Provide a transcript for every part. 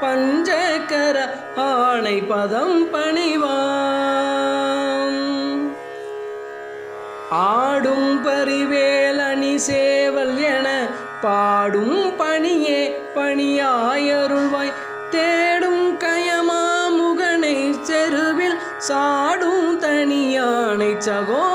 பஞ்சகர ஆணை பதம் பணிவாம். ஆடும் பரிவேலணி சேவல் என பாடும் பணியே பணியாயருள்வாய். தேடும் கயமாமுகனை செருவில் சாடும் தனியானை சகோ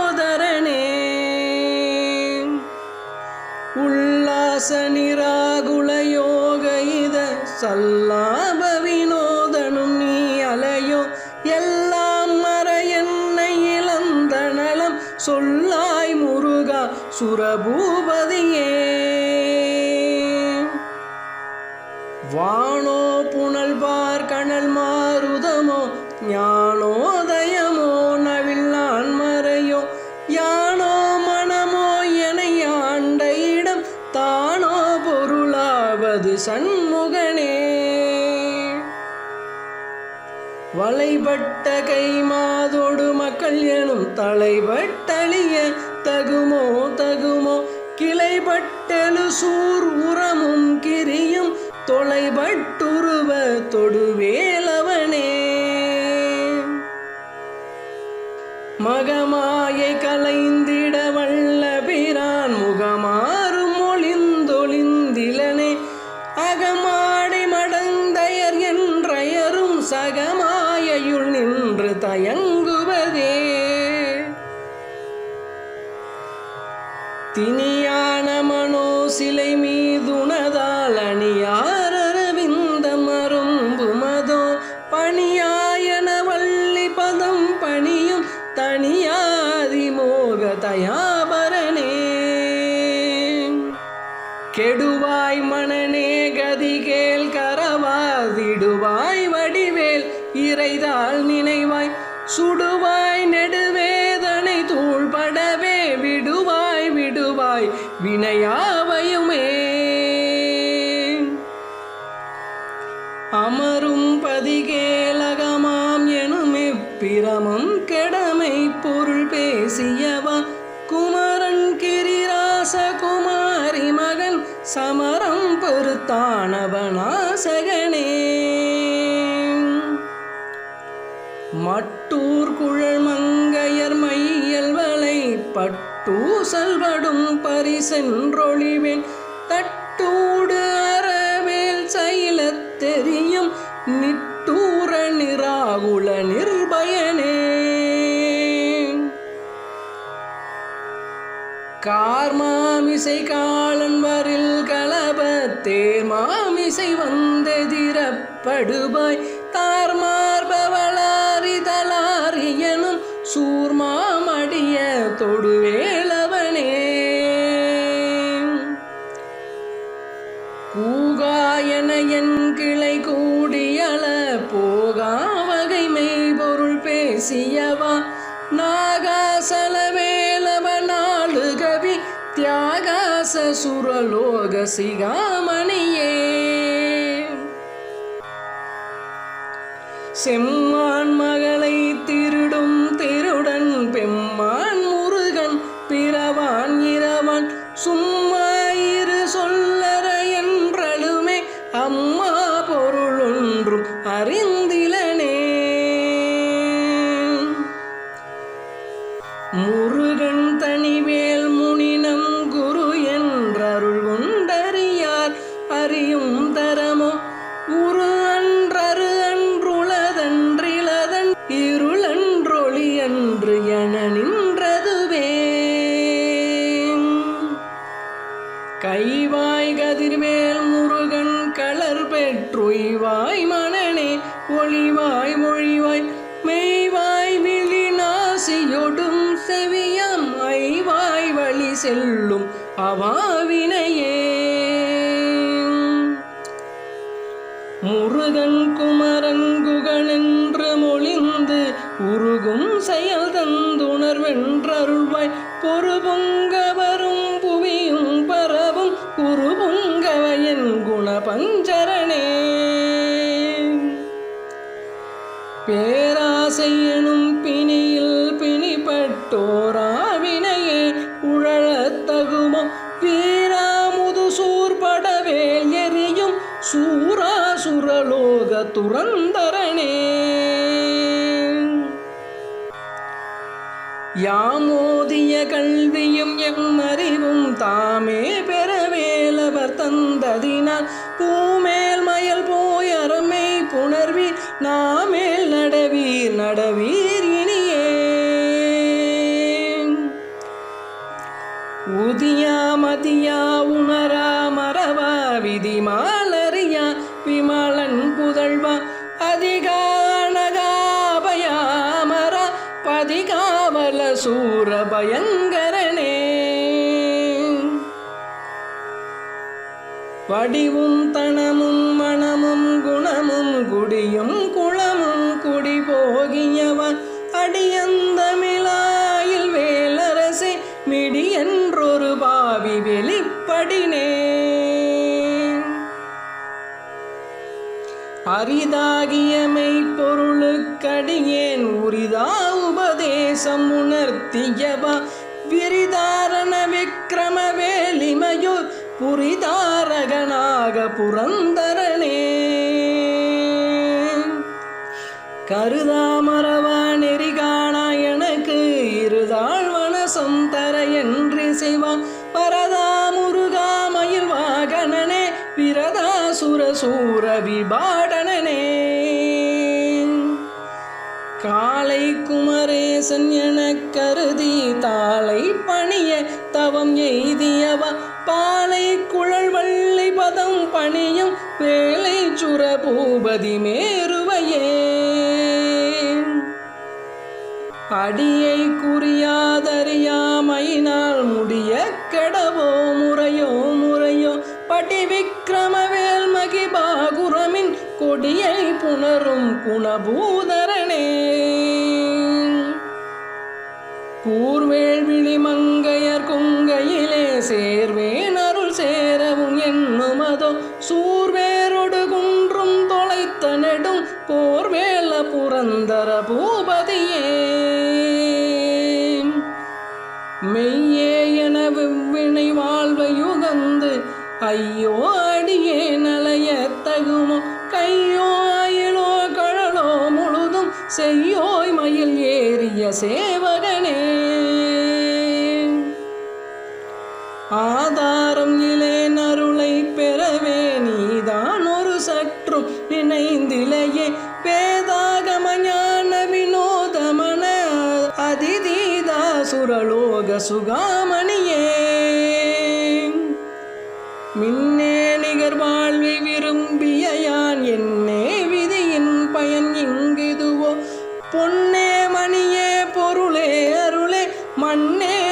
சல்லாப வினோதனும் நீ அலையோ? எல்லாம் மற என்னை இழந்த நலம். சொல்லாய் முருகா சுரபூபதியே வளைபட்ட கைமாதோடு மக்கள் எனும் தலைபட்டழிய தகுமோ தகுமோ. கிளைபட்டெழு சூர் உரமும் கிரியும் தொலைபட்டுருவ தொடுவேலவனே. மகமாயை கலைந்திட வல்ல பிரான் முகமாறு மொழிந்தொழிந்திலனே அகமாடை மடந்தயர் என்றயரும் சகம் தயங்குவதே. தினியான மனோ சிலை மீதுனதால் அரவிந்த மரும்பு மதோ பணியாயன வள்ளி பதம் பணியும் தனியாதி மோக தயாபரனே. கெடுவாய் மணனே கதிகேல் கரவாதிடுவாய் இறைதால் நினைவாய் சுடுவாய் நெடுவேதனை தூள்படவே விடுவாய் விடுவாய் வினையாவையுமே. அமரும் பதிகேலகமாம் எனும் இப்பிரமம் கெடமை பொருள் பேசியவா குமரன் கிரிராச குமாரி மகன் சமரம் பெருத்தானவனா. மட்டூர் குழல் மங்கையர் மையல்வலை பட்டூசல்படும் பரிசென்றொழிவேன். தட்டூடு அறவேல் சைலத் தெரியும் நிட்டூர நிராகுல நிர்பயனே. கார்மாமிசை காலன் வரில் கலப தேர்மாமிசை வந்தெதிரப்படுபாய் தார்மா சுரலோக சிகாமணியே. செம்மான் உருகும் செயல் தந்துணர்வென்றருள்வாய் பொறுபொங்க யாமோதிய கல்வியும் எம்மறிவும் தாமே பெறவேலவர் தந்ததினால் பூமேல் மயல் போய் அறமை புணர்வீர் நாமேல் நடவீர் நடவீர் இனியே. உதியா மதியா உணரா மரவா விதி மாலறியா விமலன் புதழ்வா அதிகா அதிகானகாபயாமரா பதிகா சூர பயங்கரனே வடிவும் தனமும் மனமும் குணமும் குடியும் குளமும் குடி போகியவன் அடியந்தமிழாயில் வேலரசே மிடி என்றொரு பாவி வெளிப்படினே. அரிதா உபதேசம் உணர்த்தியவா? விரிதாரண விக்கிரம வேலிமையுர் புரிதாரகனாக புரந்தரனே. கருதாமரவா நெறிகாணா எனக்கு இருதாள் வனசம் தர என்று செய்வான் பரதா முருகா மயில் வாகனனே விரதாசுர சூர விபா குமரேசன் என கருதி தாளை பணிய தவம் எய்தியவா? பாலை குழல் வள்ளி பதம் பணியும் வேலை சுர பூபதி மேருவையே. அடியை குறியாதறியாமையினால் முடிய கெடவோ முறையோ முறையோ? படி விக்ரமவேல் மகிபாகுரமின் கொடியை புணரும் குணபூ சேவகனே. ஆதாரம் இலேன் அருளை பெறவே நீதான் ஒரு சற்றும் நினைந்திலையே. வேதாகம ஞான வினோதமன அதிதீதா சுரலோக சுகா மண்ணே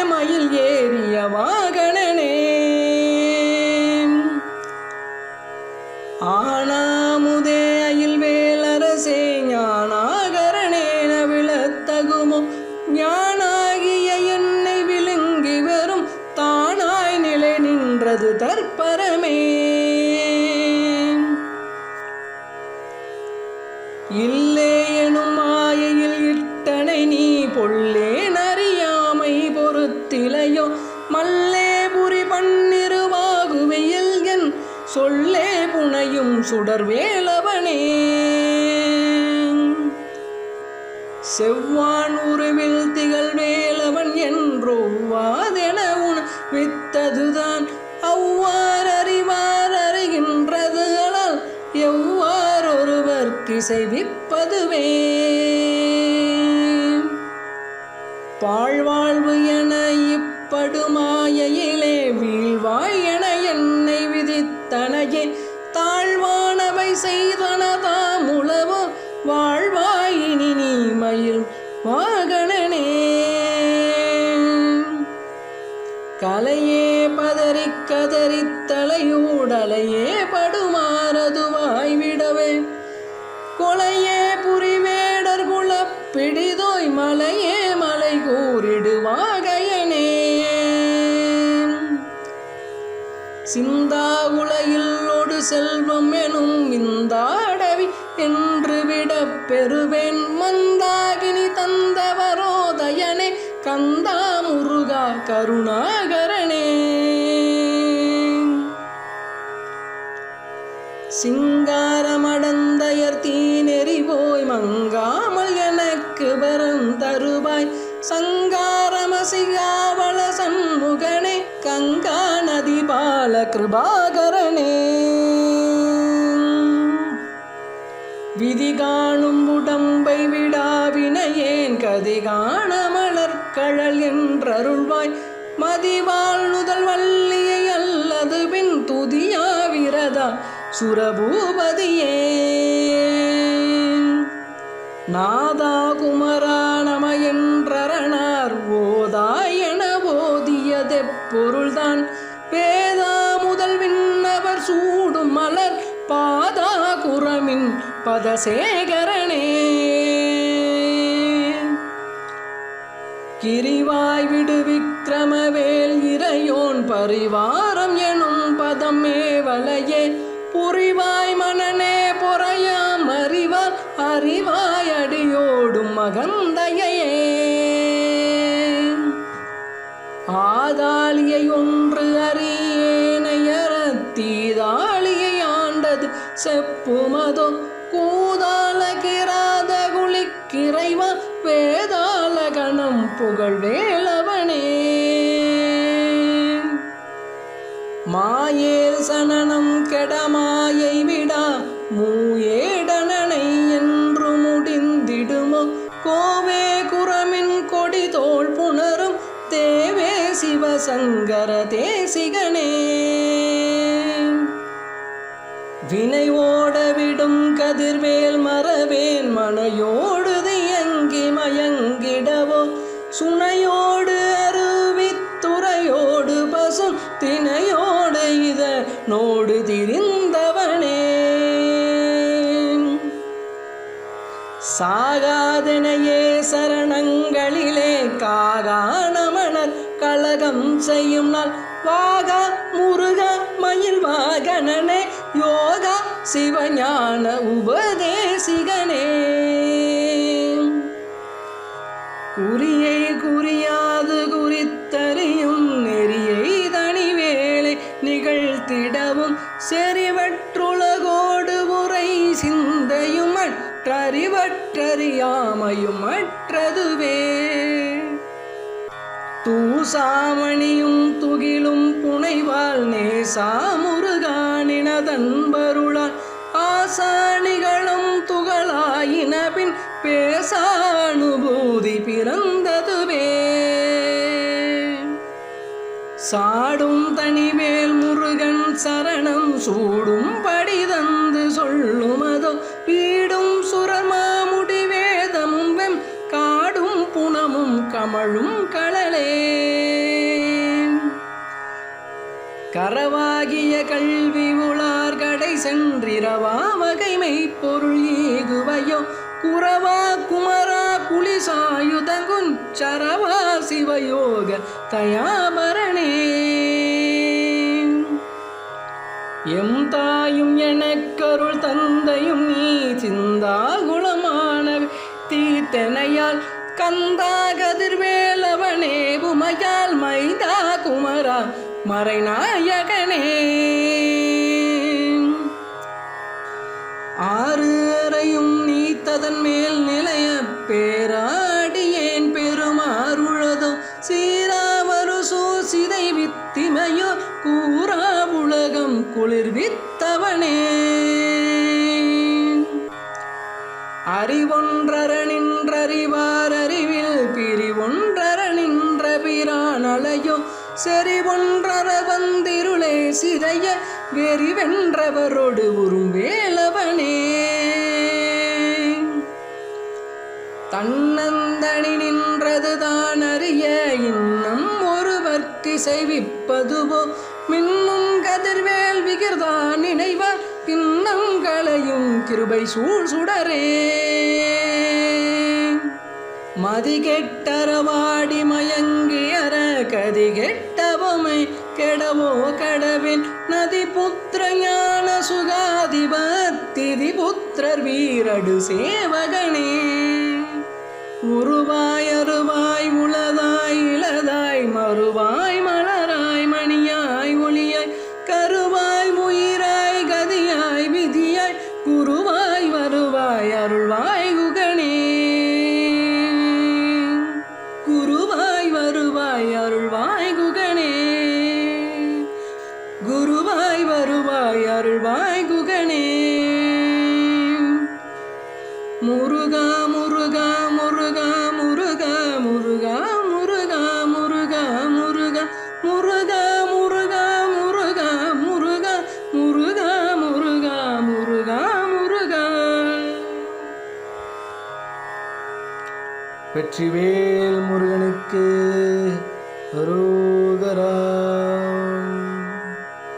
சுடர் வேலவனே செவ்வான் உருவில் திகழ் வேலவன் என்றோ உன் வித்ததுதான் அவ்வாறு அறிவார் அறிகின்றதுகளால் எவ்வாறொருவர் திசைவிப்பதுவே. பாழ்வாழ்வு என இப்படுமாயிலே வீழ்வாய் என என்னை விதித்தனையே. தலையே படுமாறதுமாய் விடவே கொலையே புரிவேடர் குல பிடிதோய் மலையே மலை கூறிடுவாகையனே. சிந்தா உலகில் ஒடு செல்வம் எனும் விந்தாடவி என்று விட பெறுவேன். மந்தாகினி தந்தவரோதயனே கந்தா முருகா கருணாகர் சண்முகனே கங்கா நதி பால கிருபாகரனே. விதி காணும் உடம்பை விடாவினையேன் கதி காண மலர்கழல் என்றருள்வாய். மதிவாள் நுதல் வள்ளியை அல்லது பின் துதியா விரதா சுரபூபதியே. நாதா குமரா பொருள்தான். வேதா முதல் விண்ணவர் சூடும் மலர் பாதா குரமின் பதசேகரனே. கிரிவாய் விடு விக்கிரமவேல் இறையோன் பரிவாரம் எனும் பதம் மேவலையே. புரிவாய் மனநே பொறையாம் அறிவார் அறிவாய் அடியோடும் மகந்தையே ஆதாளியை ஒன்று அறியேனையரத்தீதாளியை ஆண்டது செப்புமதோ? கூதால கிராத குளிக்கிறைவா? வேதாள கணம் புகழ்வே சங்கர தேசிகனே. வினை ஓடவிடும் கதிர்வேல் மறவேன் மனையோடு தியங்கி மயங்கிடவோ சுனையோடு அருவித்துறையோடு பசும் தினையோடு இத நோடு திரிந்தவனே. சாகாதனையே சரண செய்யும் நாள். வாக முருக மயில் வாகனனே யோகா சிவஞான உபதேசிகனே. குறியை குறியாது குறித்தறியும் நெறியை தனிவேளை நிகழ்த்திடவும் செறிவற்றுலகோடு உரை சிந்தையும் மற்றறிவற்றறியாமையும் மற்றதுவே தூசாமணியும் துகிலும் புனைவாள் நேசாமுருகானினதன்பருளால் ஆசானிகளும் துகளாயின பின் பேசானுபூதி பிறந்ததுவே. சாடும் தனிவேல் முருகன் சரணம் சூடும் கரவாகிய கல்வி உளார் கடை சென்றிரவா வகைமை பொருள் ஏகுவையோ குரவா குமரா குளிசாயுதங்குன் சரவா சிவயோக தயாபரணே எம் தாயும் எனக்கருள் தந்தையும் நீ சிந்தாகுளமான தீர்த்தனையால் கந்தா கதிர்வேலவனே உமையால் மைதா குமரா மறைநாயகனே. ஆறு அறையும் நீத்ததன் மேல் நிலைய பேராடியேன் பெருமாறுழதோ சீராவரு சூசிதை வித்திமையோ கூறா உலகம் குளிர்வித்தவனே. வந்திருளே வெறி வென்றவரோடு உறும் வேலவனே. தன்னந்தனி நின்றதுதான் அறிய இன்னும் ஒருவர்க்கு செய்விப்பதுவோ? மின்னும் கதிர்வேல் விகிர்தா நினைவார் பின்னங்களையும் கிருபை சூழ் சுடரே. மதிகெட்டரவாடி மயங்கியற கதி கெடவோ கடவின் நதி புத்திர ஞான சுகாதிபத்திதி புத்திரர் வீரடு சேவகனே. உருவாய் அருவாய் உளதாய் இளதாய் மறுவாய் அருவாய் அருள்வாய் குகனே முருகா முருகா முருகா முருகா முருகா முருகா முருகா முருகா முருகா முருகா முருகா முருகா முருகா முருகா முருகா முருகா வெற்றிவேல்